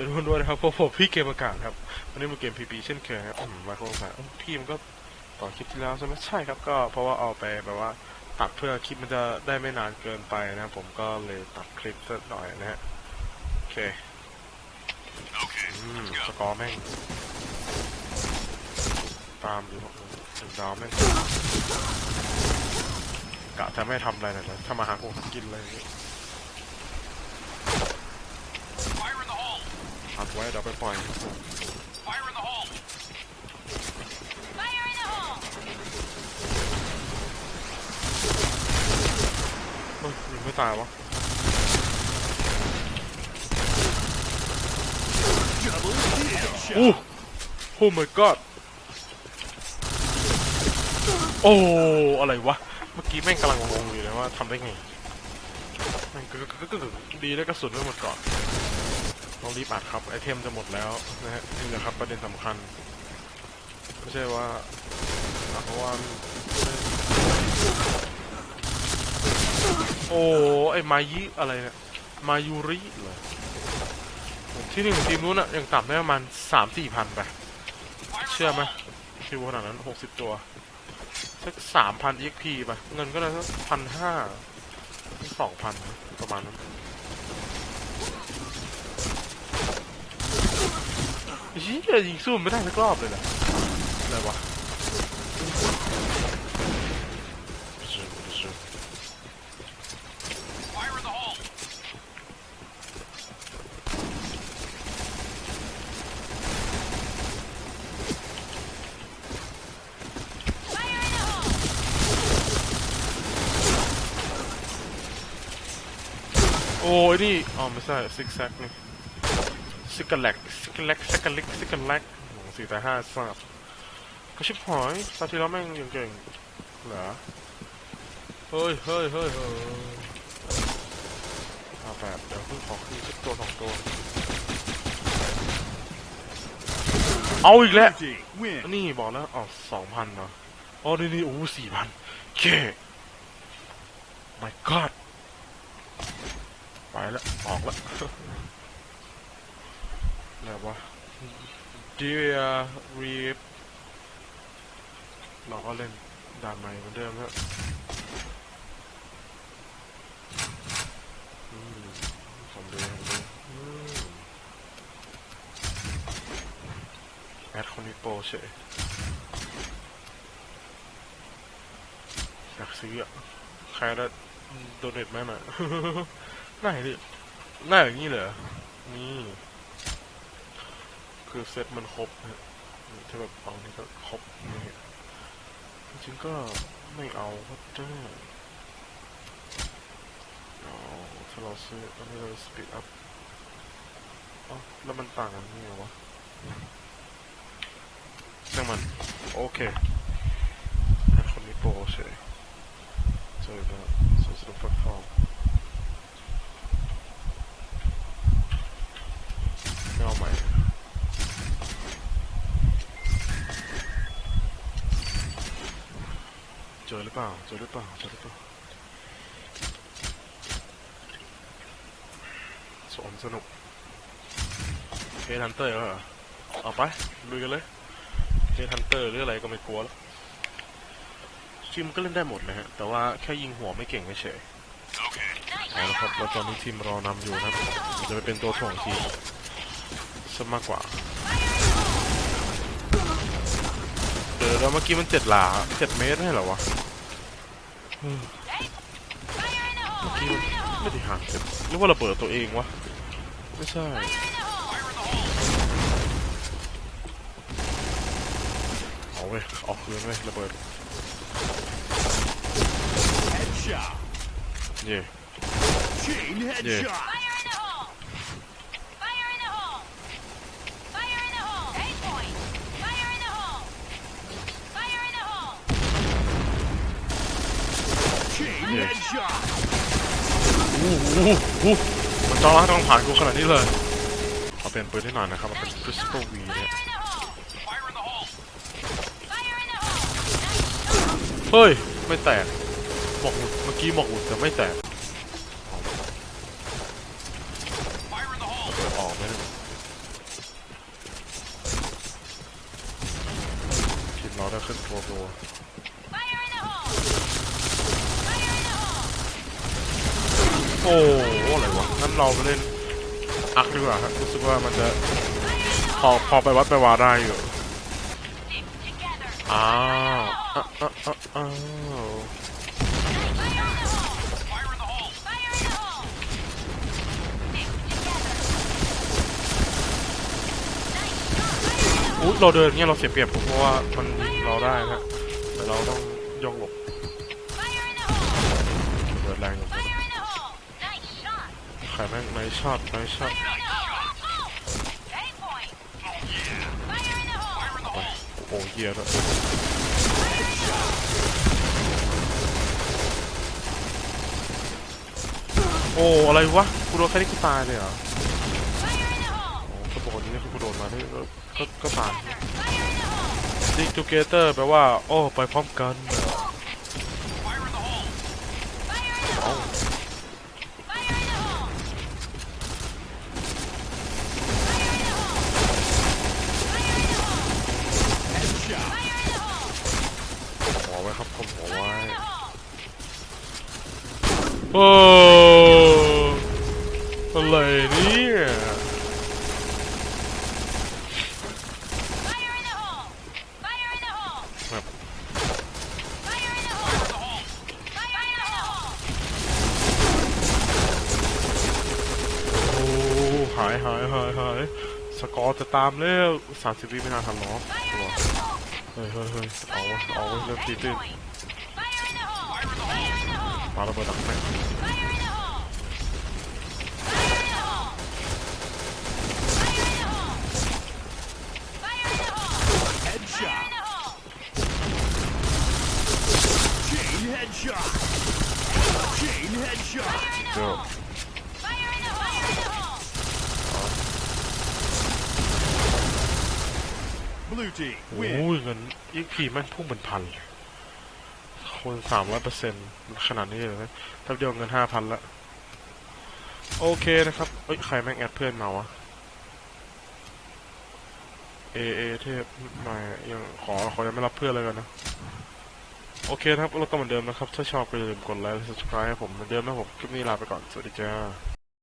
วัสดีทุกคนด้วยนะครับพวกผมพี่เกมอากาศครับวันนี้มาเกมพีพีเช่นเคยครับมาโครงสารพี่มันก็ต่อคลิปที่แล้วใช่ไหมใช่ครับก็เพราะว่าเอาไปแบบว่าตัดเพื่อคลิปมันจะได้ไม่นานเกินไปนะครับผมก็เลยตัดคลิปสักหน่อยนะฮะโอเคอืมสกอร์แม่งตามอยู่ถึงดาวแม่งกะจะไม่ทำอะไรนะแต่ถ้ามาหาคงกินเลย ไว้เดี๋ยวไปปล่อย Fire in the hole! Fire in the hole! เฮ้ยยังไม่ตายวะ Double headshot! อู้โอ้ my god โอ้ อะไรวะ เมื่อกี้แม่งกำลังงงๆอยู่เลยว่าทำได้ไงแม่งก็ก็ก็ก็ดีได้กระสุนไม่หมดก่อน ต้องรีบอัดครับไอเทมจะหมดแล้วนะฮะนี่แหละครับประเด็นสำคัญ ไม่ใช่ว่าเพราะว่าโอ้ไอมายิอะไรเนี่ยมายูริเหรอที่หนึ่งทีมนู้นอะยังต่ำได้ประมาณสามสี่พันไปเชื่อไหมคิวขนาดนั้นหกสิบตัวสักสามพัน EXP ไปเงินก็ได้สักพันห้าสองพันประมาณนั้น เฮียยิงสู้ไม่ได้สักรอบเลยเหรอะไรวะโอ้ยนี่อ๋อไม่ใช่ซิกแซกนี่ ซิกเกลแลกซิกเกลแลกซิกเกลเล็กซิกเกลแลกโอ้สี่แต่ห้าทราบก็ชิบหอยตอนที่แล้วแม่งยังเก่งเหรอเฮ้ยเฮ้ยเฮ้ยเฮ้ยเอาแบบเดี๋ยวเพิ่งขอขึ้นสักตัวสองตัว เอาอีกแล้ว Team win! นี่บอกแล้วอ๋อสองพันเนาะอ๋อนี่นี่โอ้สี่พันเค my god ไปแล้ว ออกแล้ว อะไรวะ Dear Reap เราก็เล่นด่านใหม่เหมือนเดิมแล้วอืมสมเด็จอืมแอดคนนี้โปรเฉยอยากซื้ออะใครได้โดเนทแม่หน่อยไหนดิหน้าอย่างนี้เลยเหรอนี่ คือเซ็ตมันครบนะนี่ถ้าแบบเอานี่ก็ครบนี่จริงก็ไม่เอาก็ได้เอาถ้าเราซื้ออันนี้เราสปีดอัพอ๋อแล้วมันต่างกันนี่เหรอวะช่างมัน โอเคให้คนนี้โปรเฉยเจอแล้วสุดสุดฟักฟองไม่เอาใหม่ เจอหรือเปล่า เจอหรือเปล่า เจอหรือเปล่าสนสนุกเฮทันเตอร์เหรอเอาไปลุยกันเลยเฮทันเตอร์หรืออะไรก็ไม่กลัวแล้วทีมก็เล่นได้หมดเลยฮะ แต่ว่าแค่ยิงหัวไม่เก่งเฉยเอาละครับแล้วตอนนี้ทีมรอนำอยู่นะครับจะไปเป็นตัวถ่วงทีมซะมากกว่า เดี๋ยวแล้วเมื่อกี้มันเจ็ดหลาเจ็ดเมตรให้เหรอวะเมื่อกี้มันไม่ได้ห่างเจ็ดหรือว่าเราเปิดตัวเองวะ ไม่ใช่ เอาเว้ยเออกคืนเว้ยระเบิด Headshot! เย่ Chain headshot! เมันจ้องล่าต้องผ่านกูขนาดนี้เลยเอาเปลี่ยนปืนให้หน่อยนะครับเป็นคริสตัลวีเนี่ยเฮ้ย ไม่แตกหมกุดเมื่อกี้หมกหุดแต่ไม่แตกออกไม่ได้ทีมเราได้ขึ้นตัวโปร โอ้โหอะไรวะงั้นเราไปเล่นอักดีกว่าครับรู้สึกว่ามันจะพอพอไปวัดไปวาได้อยู่อ้าวอ้าวอ้าวอู้เราเดินเงี้ยเราเสียเปรียบผมเพราะว่ามันเราได้นะแต่เราต้องย่องหลบเดินแรงอยู่ ใครแม่งไม่ชอตไม่ชอต Fire in the hole! Eight point! Fire in the hole! ไปโอ้เหี้ยด้วยโอ้อะไรวะกูโดนแค่นี้กูตายเลยเหรอโอ้ก็บอกนี้คือกูโดนมานี่ก็ก็ตาย Fire in the hole! Stick together แปลว่า โอ้ ไปพร้อมกันเหรอ Fire in the hole. Fire in the เอ้า hole! Fire in the hole! Fire in the hole! Headshot. Fire in the hole! หัวไว้ครับผมหัวไว้ Fire in the hole! โอ้อะไรเนี่ย Fire in the hole! Fire in the hole! ครับ Fire in the hole! Fire in the hole! โอ้หาย หายหายหายสกอร์จะตามแล้วสามสิบวิไม่น่าทันหรอเฮ้ยเฮ้ยเฮ้ยเอาเอาเริ่มตีตื้นมาระเบิดดังแม่ Blue team โอ้ win. ยเงินอีกพีแม่งพุ่งเป็นพันคนสามร้อยเปอร์เซ็นต์ขนาดนี้เลยนะแป๊บเดียวเงินห้าพันละ โอเคนะครับ เอ้ย ใครแม่งแอดเพื่อนมาวะ เอ เอ เทพมายังขอขอยังไม่รับเพื่อนเลยกันนะ โอเคนะครับเราก็เหมือนเดิมนะครับ ถ้าชอบก็อย่าลืมกดไลค์และ subscribe ให้ผมเหมือนเดิมนะผม คลิปนี้ลาไปก่อน สวัสดีจ้า